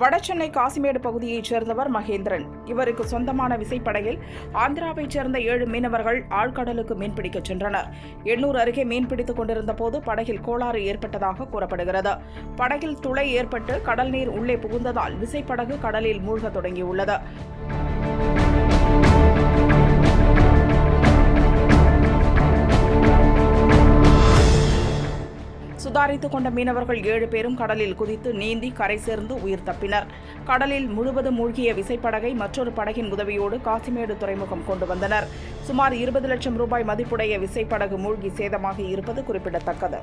வடசென்னை காசிமேடு பகுதியைச் சேர்ந்தவர் மகேந்திரன். இவருக்கு சொந்தமான விசைப்படகில் ஆந்திராவைச் சேர்ந்த ஏழு மீனவர்கள் ஆழ்கடலுக்கு மீன்பிடிக்கச் சென்றனர். எண்ணூர் அருகே மீன்பிடித்துக் கொண்டிருந்த போது படகில் கோளாறு ஏற்பட்டதாக கூறப்படுகிறது. படகில் துளை ஏற்பட்டு கடல் நீர் உள்ளே புகுந்ததால் விசைப்படகு கடலில் மூழ்கத் தொடங்கியுள்ளது. சுதாரித்துக் கொண்ட மீனவர்கள் ஏழு பேரும் கடலில் குதித்து நீந்தி கரை சேர்ந்து உயிர் தப்பினர். கடலில் முழுவதும் மூழ்கிய விசைப்படகை மற்றொரு படகின் உதவியோடு காசிமேடு துறைமுகம் கொண்டு வந்தனர். சுமார் இருபது லட்சம் ரூபாய் மதிப்புடைய விசைப்படகு மூழ்கி சேதமாகி இருப்பது குறிப்பிடத்தக்கது.